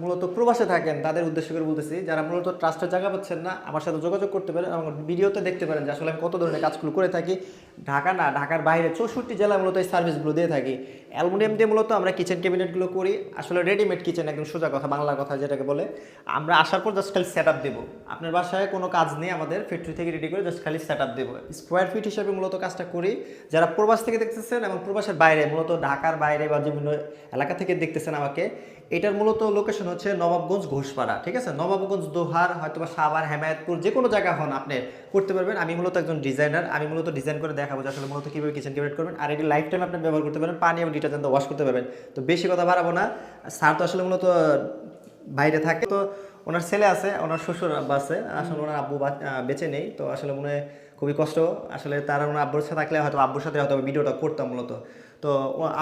মূলত প্রবাসে থাকেন, তাদের উদ্দেশ্য করে বলতেছি, যারা মূলত ট্রাস্টের জায়গা পাচ্ছেন না, আমার সাথে যোগাযোগ করতে পারেন এবং ভিডিওতে দেখতে পারেন যে আসলে আমি কত ধরনের কাজগুলো করে থাকি। ঢাকা না, ঢাকার বাইরে চৌষট্টি জেলায় মূলত এই সার্ভিসগুলো দিয়ে থাকি। অ্যালুমিনিয়াম দিয়ে মূলত আমরা কিচেন ক্যাবিনেটগুলো করি। আসলে রেডিমেড কিচেন একদম সোজা কথা বাংলা কথা যেটাকে বলে। আমরা আসার পর জাস্ট খালি সেট আপ দেবো। আপনার বাসায় কোনো কাজ নেই আমাদের ফ্যাক্টরি থেকে রেডি করে জাস্ট খালি সেট আপ দেবো। স্কোয়ার ফিট হিসাবে মূলত কাজটা করি। যারা প্রবাস থেকে দেখতেছেন এবং প্রবাসের বাইরে, মূলত ঢাকার বাইরে বা বিভিন্ন এলাকা থেকে দেখতেছেন আমাকে, এটার মূলত লোকেশন হচ্ছে নবাবগঞ্জ, ঘোষপাড়া, ঠিক আছে? নবাবগঞ্জ, দোহার হয়তো বা সাভার, হেমায়তপুর, যে কোনো জায়গা হন আপনি করতে পারবেন। আমি মূলত একজন ডিজাইনার। আমি মূলত ডিজাইন করে দেখাবো যে আসলে মূলত কীভাবে কিচেন ক্যাবিনেট করবেন। আর এটি লাইফ টাইম আপনি ব্যবহার করতে পারেন পানি এবং ডিটারজেন্ট ওয়াশ করতে পারবেন। তো বেশি কথা বাড়াবো না। স্যার তো আসলে মূলত বাইরে থাকে। তো ওনার ছেলে আছে, ওনার শ্বশুর আব্বা আছে। আসলে ওনার আব্বু বেঁচে নেই। তো আসলে মনে খুবই কষ্ট। আসলে তারা ওনার আব্বুর সাথে থাকলে হয়তো আব্বুর সাথে হয়তো ভিডিওটা করতাম মূলত। তো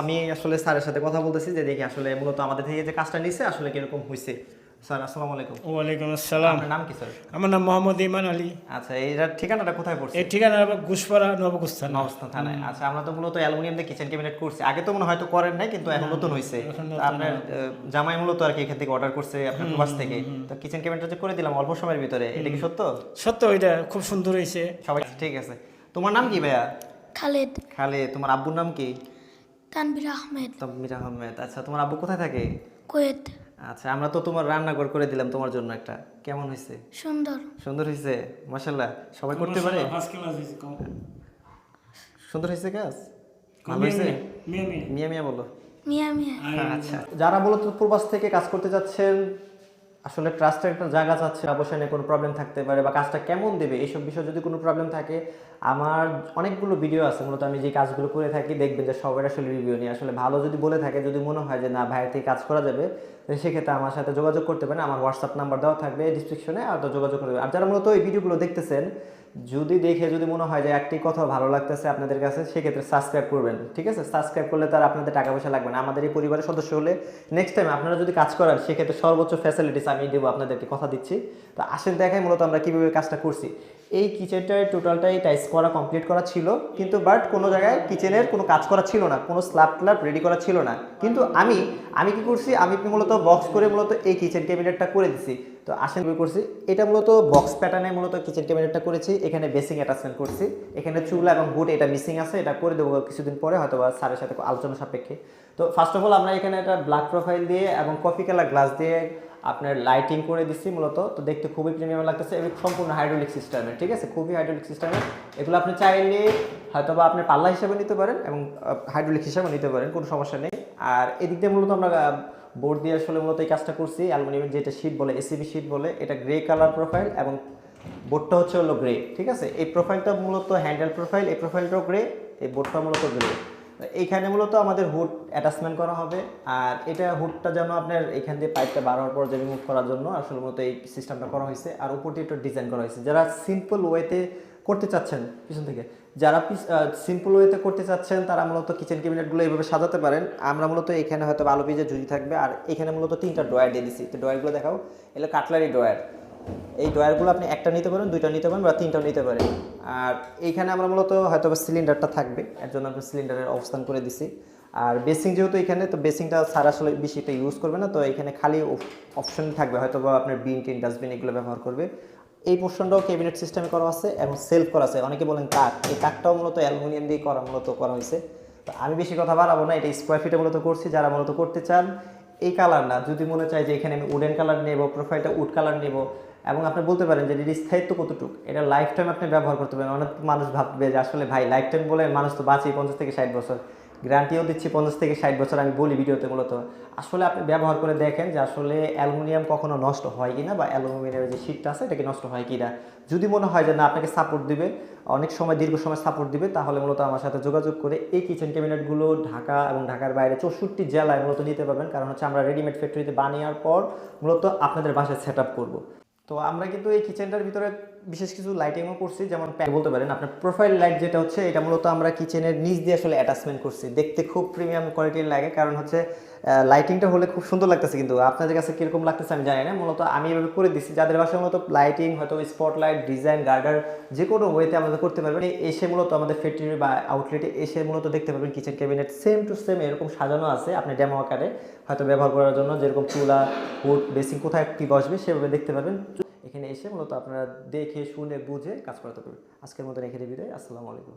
আমি আসলে স্যারের সাথে কথা বলতেছি যে দেখি আসলে মূলত আমাদের থেকে যে কাজটা নিচ্ছে আসলে কীরকম হয়েছে স্যার আসসালামু আলাইকুম। ওয়ালাইকুম আসসালাম। আপনার নাম কি স্যার? আমার নাম মোহাম্মদ ইমান আলী। আচ্ছা এইটার ঠিকানাটা কোথায় পড়ছে? এই ঠিকানা ঘুষপাড়া নবগুস্থান। নবস্থান থানায়। আচ্ছা আমরা তো মূলত অ্যালুমিনিয়াম দিয়ে কিচেন ক্যাবিনেট করছি। আগে তো মনে হয়তো করেন নাই কিন্তু এখন নতুন হয়েছে আপনার জামাই মূলত আর কি এখান থেকে অর্ডার করছে আপনার প্রবাস থেকে। তো কিচেন ক্যাবিনেটটা যে করে দিলাম অল্প সময়ের ভিতরে এটা কি সত্য? সত্য এটা খুব সুন্দর হয়েছে সবাই ঠিক আছে। তোমার নাম কি ভাইয়া? খালেদ। খালে তোমার আব্বুর নাম কি? তানবির আহমেদ। তানবির আহমেদ। আচ্ছা তোমার আব্বু কোথায় থাকে? কুয়েত। আচ্ছা আমরা তো তোমার রান্নাঘর করে দিলাম তোমার জন্য একটা। কেমন হয়েছে? সুন্দর। সুন্দর হয়েছে? মাশাল্লাহ সবাই করতে পারে? সুন্দর হয়েছে কাজ? ভালো হয়েছে? মিয়া মিয়া। বলো। মিয়া মিয়া। আচ্ছা যারা মূলত পূর্বাস থেকে কাজ করতে যাচ্ছেন আসলে ট্রাস্টের একটা জায়গা চাচ্ছে অবশ্যই নিয়ে কোনো প্রবলেম থাকতে পারে বা কাজটা কেমন দেবে এইসব বিষয়ে যদি কোনো প্রবলেম থাকে, আমার অনেকগুলো ভিডিও আছে, মূলত আমি যে কাজগুলো করে থাকি, দেখবেন যে সবাই আসলে রিভিউ নিয়ে। আসলে ভালো যদি বলে থাকে, যদি মনে হয় যে না, ভাইয়ের থেকে কাজ করা যাবে সেক্ষেত্রে আমার সাথে যোগাযোগ করতে পারেন। আমার হোয়াটসঅ্যাপ নাম্বার দেওয়া থাকবে ডিসক্রিপশনে আর তো যোগাযোগ করবে আর যারা মূলত এই ভিডিওগুলো দেখতেছেন যদি দেখে, যদি মনে হয় যে একটি কথা ভালো লাগতেছে আপনাদের কাছে, সেক্ষেত্রে সাবস্ক্রাইব করবেন, ঠিক আছে? সাবস্ক্রাইব করলে তার আপনাদের টাকা পয়সা লাগবে না। আমাদের এই পরিবারের সদস্য হলে নেক্সট টাইম আপনারা যদি কাজ করেন, সেক্ষেত্রে সর্বোচ্চ ফ্যাসিলিটিস আমি দেবো, আপনাদেরকে কথা দিচ্ছি। তো আসেন দেখাই মূলত আমরা কীভাবে কাজটা করছি। এই কিচেনটায় টোটালটাই টাইস করা কমপ্লিট করা ছিল, কিন্তু বাট কোনো জায়গায় কিচেনের কোনো কাজ করা ছিল না, কোনো স্ল্যাব ট্ল্যাব রেডি করা ছিল না। কিন্তু আমি আমি কি করছি? আমি মূলত বক্স করে মূলত এই কিচেন ক্যাবিনেটটা করে দিছি। তো আসেন করছি। এটা মূলত বক্স প্যাটার্নে মূলত কিচেন ক্যাবিনেটটা করেছি, এখানে বেসিং অ্যাটাচমেন্ট করছি। এখানে চুলা এবং হুড এটা মিসিং আছে, এটা করে দেবো কিছুদিন পরে হয়তো বা স্যারের সাথে আলোচনা সাপেক্ষে। তো ফার্স্ট অফ অল আমরা এখানে একটা ব্ল্যাক প্রোফাইল দিয়ে এবং কফি কালার গ্লাস দিয়ে আপনার লাইটিং করে দিচ্ছি মূলত। তো দেখতে খুবই প্রিমিয়াম লাগতেছে এবং সম্পূর্ণ হাইড্রোলিক সিস্টেমে ঠিক আছে? খুবই হাইড্রোলিক সিস্টেমে এগুলো আপনি চাইলে হয়তো বা আপনি পাল্লা হিসাবে নিতে পারেন এবং হাইড্রোলিক হিসাবে নিতে পারেন, কোনো সমস্যা নেই। আর এদিক দিয়ে মূলত আমরা বোর্ড দিয়ে আসলে মূলত এই কাজটা করছি। অ্যালুমিনিয়ামের যেটা শীট বলে এসিবি শীট বলে, এটা গ্রে কালার প্রোফাইল এবং বোর্ডটা হচ্ছে হলো গ্রে ঠিক আছে? এই প্রোফাইলটা মূলত হ্যান্ডেল প্রোফাইল এই প্রোফাইলটাও গ্রে এই বোর্ডটা মূলত গ্রে এইখানে মূলত আমাদের হুড অ্যাটাচমেন্ট করা হবে আর এটা হুডটা যেন আপনার এখান দিয়ে পাইপটা বার হওয়ার পর যে রিমুভ করার জন্য আসলে মূলত এই সিস্টেমটা করা হয়েছে। আর উপর দিয়ে একটু ডিজাইন করা হয়েছে। যারা সিম্পল ওয়েতে করতে চাচ্ছেন পিছন থেকে। যারা সিম্পল ওয়েতে করতে চাচ্ছেন, তারা মূলত কিচেন ক্যাবিনেটগুলো এইভাবে সাজাতে পারেন। আমরা মূলত এখানে হয়তো আলো পিজে ঝুড়ি থাকবে। আর এখানে মূলত তিনটা ড্রয়ার দিয়ে দিচ্ছি তো ড্রয়ারগুলো দেখাও। এগুলো কাটলারি ড্রয়ার এই ড্রয়ারগুলো আপনি একটা নিতে পারেন, দুইটা নিতে পারেন বা তিনটাও নিতে পারেন। আর এইখানে আমরা মূলত হয়তো সিলিন্ডারটা থাকবে। এর জন্য আমরা সিলিন্ডারের অবস্থান করে দিছি। আর বেসিং যেহেতু এখানে, তো বেসিংটা সারা আসলে বেশি এটা ইউজ করবে না। তো এখানে খালি অপশন থাকবে। হয়তো বা আপনার বিন টিন ডাস্টবিন এগুলো ব্যবহার করবে। এই পোর্শনটাও ক্যাবিনেট সিস্টেমে করা আছে এবং সেলফ করা আছে। অনেকে বলেন কাঠ এই কাঠটাও মূলত অ্যালুমিনিয়াম দিয়ে করা, মূলত করা হয়েছে। তো আমি বেশি কথা বাড়াবো না, এটা স্কোয়ার ফিটে মূলত করছি। যারা মূলত করতে চান, এই কালার না। যদি মনে চায় যে এখানে আমি উডেন কালার নেব প্রোফাইলটা উড কালার নেব, এবং আপনি বলতে পারেন যে এটির স্থায়িত্ব কতটুকু? এটা লাইফ টাইম আপনি ব্যবহার করতে পারেন। অনেক মানুষ ভাববে যে আসলে ভাই লাইফ টাইম বলে মানুষ তো বাঁচি পঞ্চাশ থেকে ষাট বছর। গ্যারান্টিও দিচ্ছি পঞ্চাশ থেকে ষাট বছর, আমি বলি ভিডিওতে মূলত। আসলে আপনি ব্যবহার করে দেখেন যে আসলে অ্যালুমিনিয়াম কখনো নষ্ট হয় কি না বা অ্যালুমিনিয়ামের যে শীটটা আছে, এটাকে নষ্ট হয় কি না যদি মনে হয় যে না, আপনাকে সাপোর্ট দিবে, অনেক সময়, দীর্ঘ সময় সাপোর্ট দিবে, তাহলে মূলত আমার সাথে যোগাযোগ করে এই কিচেন ক্যাবিনেটগুলো ঢাকা এবং ঢাকার বাইরে চৌষট্টি জেলায় মূলত নিতে পারবেন। কারণ হচ্ছে আমরা রেডিমেড ফ্যাক্টরিতে বানিয়ার পর মূলত আপনাদের বাসায় সেট আপ করব। তো আমরা কিন্তু এই কিচেনটার ভিতরে বিশেষ কিছু লাইটিংও করছি, যেমন বলতে পারেন আপনার প্রোফাইল লাইট যেটা হচ্ছে, এটা মূলত আমরা কিচেনের নিচ দিয়ে আসলে অ্যাটাচমেন্ট করছি। দেখতে খুব প্রিমিয়াম কোয়ালিটির লাগে, কারণ হচ্ছে লাইটিংটা হলে খুব সুন্দর লাগতেছে কিন্তু। আপনাদের কাছে কীরকম লাগতেছে আমি জানি না, মূলত আমি এভাবে করে দিচ্ছি যাদের বাসায় মূলত লাইটিং হয়তো স্পটলাইট ডিজাইন গার্ডার যে কোনো ওয়েতে আমাদের করতে পারবেন, এসে মূলত আমাদের ফ্যাক্টরি বা আউটলেটে এসে মূলত দেখতে পারবেন kitchen cabinet same to same এরকম সাজানো আছে আপনি ডেমো আকারে। হয়তো ব্যবহার করার জন্য যেরকম চুলা হুড বেসিং কোথায় কি বসবে সেভাবে দেখতে পারবেন। এখানে এসে মূলত আপনারা দেখে, শুনে, বুঝে কাজ করাতে পারবেন। আজকের মতো রেখে দিই বিদায়। আসসালামু আলাইকুম।